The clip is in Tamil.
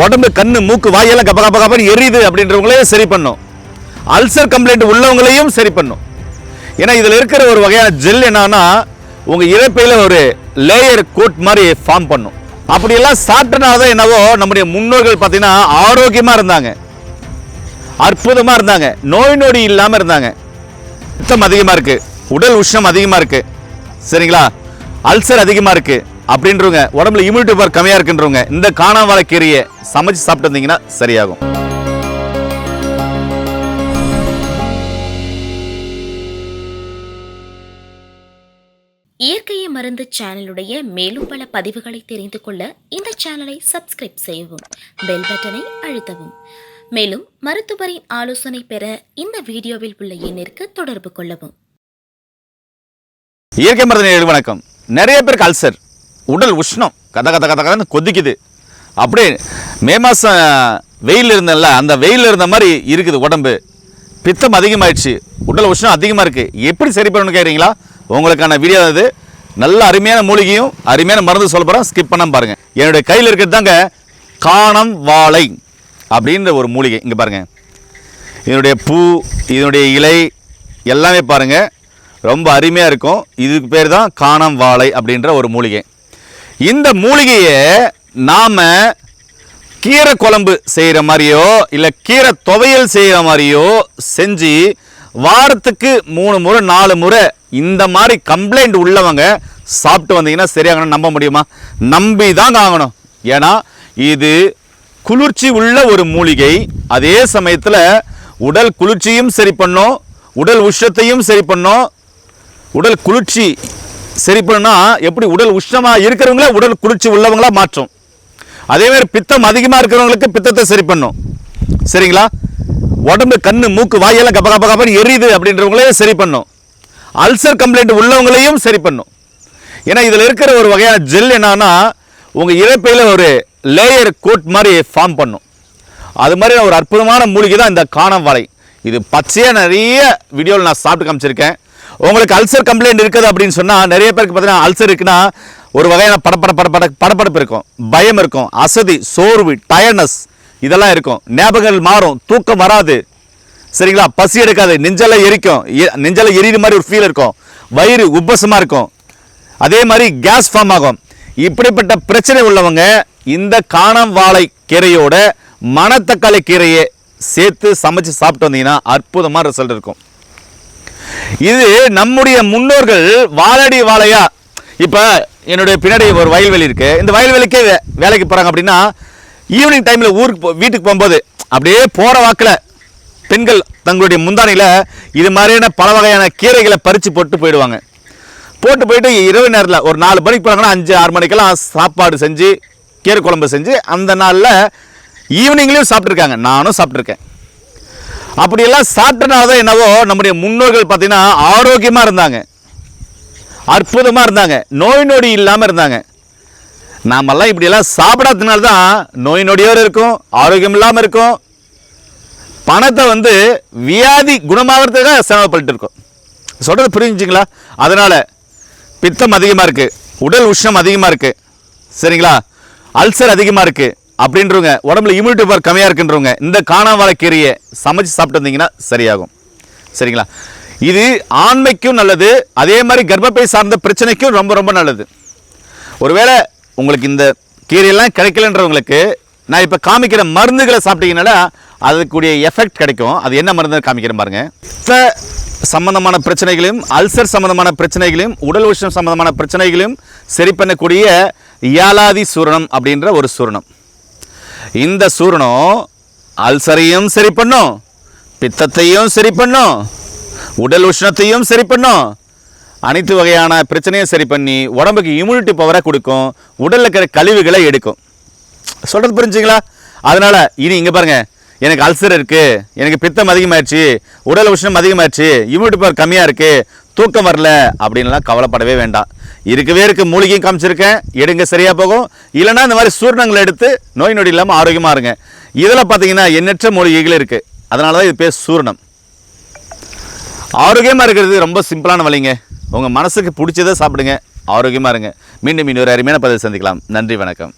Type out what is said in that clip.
உடம்பு கண்ணு மூக்கு வாயெல்லாம் கப்ப கப்ப கப்பன்னு எரியுது அப்படின்றவங்களையும் சரி பண்ணும். அல்சர் கம்ப்ளைண்ட் உள்ளவங்களையும் சரி பண்ணும். ஏன்னா இதில் இருக்கிற ஒரு வகையான ஜெல் என்னன்னா உங்கள் இறப்பையில் ஒரு லேயர் கோட் மாதிரி ஃபார்ம் பண்ணும். அப்படியெல்லாம் சாப்பிட்டனால தான் என்னவோ நம்முடைய முன்னோர்கள் பார்த்தீங்கன்னா ஆரோக்கியமாக இருந்தாங்க. அற்புதமாக இருந்தாங்க. நோய் நொடி இல்லாமல் இருந்தாங்க. உச்சம் அதிகமாக இருக்குது உடல் உஷ்ணம் அதிகமாக இருக்குது சரிங்களா? அல்சர் அதிகமாக இருக்குது அப்படின்றவங்க உடம்புல இம்யூனிட்டி பவர் கம்மியாக இருக்குன்றவங்க இந்த காணாமலை கீரையை சமைச்சு சாப்பிட்டு வந்தீங்கன்னா சரியாகும். இயற்கையை மருந்து சேனலுடைய மேலும் பல பதிவுகளை தெரிந்து கொள்ள இந்த சேனலை சப்ஸ்கிரைப் செய்யவும் பெல் பட்டனை அழுத்தவும். மேலும் மருத்துவரின் ஆலோசனை பெற இந்த வீடியோவில் உள்ள எண்ணிற்கு தொடர்பு கொள்ளவும். இயற்கை மருந்து வணக்கம். நிறைய பேருக்கு அல்சர். உடல் உஷ்ணம் கத கத கத கதன்னு கொதிக்குது. அப்படியே மே மாதம் வெயில் இருந்தல்ல அந்த வெயில் இருந்த மாதிரி இருக்குது உடம்பு. பித்தம் அதிகமாகிடுச்சு உடல் உஷ்ணம் அதிகமாக இருக்குது எப்படி சரி பண்ணணும்னு கேட்குறீங்களா உங்களுக்கான வீடியோ அது. நல்ல அருமையான மூலிகையும் அருமையான மருந்து சொல்ல போகிறோம் ஸ்கிப் பண்ணாம பாருங்கள் என்னுடைய கையில் இருக்கிறது தாங்க காணம் வாழை அப்படின்ற ஒரு மூலிகை. இங்கே பாருங்கள் இதனுடைய பூ இதனுடைய இலை எல்லாமே பாருங்கள் ரொம்ப அருமையாக இருக்கும். இதுக்கு பேர் தான் காணம் வாழை அப்படின்ற ஒரு மூலிகை. இந்த மூலிகையை நாம் கீரை குழம்பு செய்கிற மாதிரியோ இல்லை கீரை துவையல் செய்கிற மாதிரியோ செஞ்சு வாரத்துக்கு மூணு முறை நாலு முறை இந்த மாதிரி கம்ப்ளைண்ட் உள்ளவங்க சாப்பிட்டு வந்தீங்கன்னா சரியாகணும் நம்ப முடியுமா? நம்பி தான் ஆகணும். ஏன்னா இது குளிர்ச்சி உள்ள ஒரு மூலிகை. அதே சமயத்தில் உடல் குளிர்ச்சியும் சரி பண்ணும் உடல் உஷ்ணத்தையும் சரி பண்ணும் உடல் குளிர்ச்சி சரி பண்ணுனா எப்படி உடல் உஷ்ணமாக இருக்கிறவங்கள உடல் குளிர்ச்சி உள்ளவங்களா மாற்றும். அதே மாதிரி பித்தம் அதிகமாக இருக்கிறவங்களுக்கு பித்தத்தை சரி பண்ணும். சரிங்களா? உடம்பு கண்ணு மூக்கு வாயெல்லாம் கப்ப கப்ப எரியுது அப்படின்றவங்களையும் சரி பண்ணும். அல்சர் கம்ப்ளைண்ட் உள்ளவங்களையும் சரி பண்ணும். ஏன்னா இதில் இருக்கிற ஒரு வகையான ஜெல் என்னன்னா உங்கள் இறப்பையில் ஒரு லேயர் கோட் மாதிரி ஃபார்ம் பண்ணும். அது மாதிரி ஒரு அற்புதமான மூலிகை தான் இந்த காணம் வலை இது பச்சையாக நிறைய வீடியோவில் நான் சாப்பிட்டு காமிச்சிருக்கேன். உங்களுக்கு அல்சர் கம்ப்ளைண்ட் இருக்குது அப்படின்னு சொன்னால் நிறைய பேருக்கு பார்த்தீங்கன்னா அல்சர் இருக்குன்னா ஒரு வகையான படப்பட படப்பட படப்படப்பு இருக்கும். பயம் இருக்கும். அசதி சோர்வு டயர்னஸ் இதெல்லாம் இருக்கும். ஞாபகங்கள் மாறும். தூக்கம் வராது. சரிங்களா? பசி எடுக்காது. நெஞ்செல்லாம் எரிக்கும். எ- நெஞ்செல்லாம் எரியுற மாதிரி ஒரு ஃபீல் இருக்கும். வயிறு உப்பசமாக இருக்கும். அதே மாதிரி கேஸ் ஃபார்ம் ஆகும். இப்படிப்பட்ட பிரச்சனை உள்ளவங்க இந்த காணம் வாழை கீரையோட மணத்தக்காளி கீரையை சேர்த்து சமைச்சு சாப்பிட்டு வந்தீங்கன்னா அற்புதமாக ரிசல்ட் இருக்கும். இது நம்முடைய முன்னோர்கள் வாழடி வாழையா? இப்போ என்னுடைய பின்னாடி ஒரு வயல்வெளி இருக்கு. இந்த வயல்வெளிக்கே வேலைக்கு போகிறாங்க அப்படின்னா ஈவினிங் டைமில் ஊருக்கு வீட்டுக்கு போகும்போது அப்படியே போகிற வாக்கில் பெண்கள் தங்களுடைய முந்தானையில் இது மாதிரியான பல வகையான கீரைகளை பறித்து போட்டு போயிடுவாங்க. போட்டு போயிட்டு இரவு நேரத்தில் ஒரு நாலு மணிக்கு போகிறாங்கன்னா அஞ்சு ஆறு மணிக்கெல்லாம் சாப்பாடு செஞ்சு கீரை குழம்பு செஞ்சு அந்த நாளில் ஈவினிங்லேயும் சாப்பிட்ருக்காங்க நானும் சாப்பிட்ருக்கேன் அப்படியெல்லாம் சாப்பிட்டனால தான் என்னவோ நம்முடைய முன்னோர்கள் பார்த்தீங்கன்னா ஆரோக்கியமாக இருந்தாங்க. அற்புதமாக இருந்தாங்க. நோய் நொடி இல்லாமல் இருந்தாங்க. நாமெல்லாம் இப்படியெல்லாம் சாப்பிடாததுனால தான் நோய் நொடியோடு இருக்கும் ஆரோக்கியம் இல்லாமல் இருக்கும். பணத்தை வந்து வியாதி குணமாகறதுக்காக செலவுப்பட்டு இருக்கோம். சொல்கிறது புரிஞ்சுங்களா? அதனால் பித்தம் அதிகமாக இருக்குது உடல் உஷ்ணம் அதிகமாக இருக்குது சரிங்களா? அல்சர் அதிகமாக இருக்குது அப்படின்றவங்க உடம்புல இம்யூனிட்டி பவர் கம்மியாக இருக்குன்றவங்க இந்த காணாமலை கீரையை சமைச்சு சாப்பிட்டு வந்தீங்கன்னா சரியாகும். சரிங்களா? இது ஆண்மைக்கும் நல்லது அதே மாதிரி கர்ப்பப்பை சார்ந்த பிரச்சனைக்கும் ரொம்ப ரொம்ப நல்லது. ஒருவேளை உங்களுக்கு இந்த கீரையெல்லாம் கிடைக்கலன்றவங்களுக்கு நான் இப்போ காமிக்கிற மருந்துகளை சாப்பிட்டீங்கனால அதுக்குரிய எஃபெக்ட் கிடைக்கும். அது என்ன மருந்து காமிக்கிறேன் பாருங்கள் இப்போ சம்பந்தமான பிரச்சனைகளையும் அல்சர் சம்பந்தமான பிரச்சனைகளையும் உடல் உஷ்ணம் சம்பந்தமான பிரச்சனைகளையும் சரி பண்ணக்கூடிய யாலாதி சூரணம் அப்படின்ற ஒரு சூரணம். இந்த சூரணம் அல்சரையும் சரி பண்ணும் பித்தத்தையும் சரி பண்ணும் உடல் உஷ்ணத்தையும் சரி பண்ணும் அனைத்து வகையான பிரச்சனையும் சரி பண்ணி உடம்புக்கு இம்யூனிட்டி பவரை கொடுக்கும் உடலில் இருக்கிற கழிவுகளை எடுக்கும். சொல்கிறது புரிஞ்சுங்களா? அதனால் இனி இங்கே பாருங்கள் எனக்கு அல்சர் இருக்குது எனக்கு பித்தம் அதிகமாகிடுச்சு உடல் உஷ்ணம் அதிகமாயிடுச்சு இம்யூனிட்டி பவர் கம்மியாக இருக்குது தூக்கம் வரல அப்படின்லாம் கவலைப்படவே வேண்டாம். இருக்கவே இருக்க மூலிகையும் காமிச்சிருக்கேன். எடுங்க சரியாக போகும். இல்லைன்னா இந்த மாதிரி சூர்ணங்களை எடுத்து நோய் நொடி இல்லாமல் ஆரோக்கியமாக இருங்க. இதில் பார்த்தீங்கன்னா எண்ணற்ற மூலிகைகள் இருக்குது அதனால தான் இது பேர் சூர்ணம். ஆரோக்கியமாக இருக்கிறது ரொம்ப சிம்பிளான வழிங்க. உங்கள் மனசுக்கு பிடிச்சதை சாப்பிடுங்க. ஆரோக்கியமாக இருங்க. மீண்டும் இன்னொரு அருமையான பதில் சந்திக்கலாம். நன்றி வணக்கம்.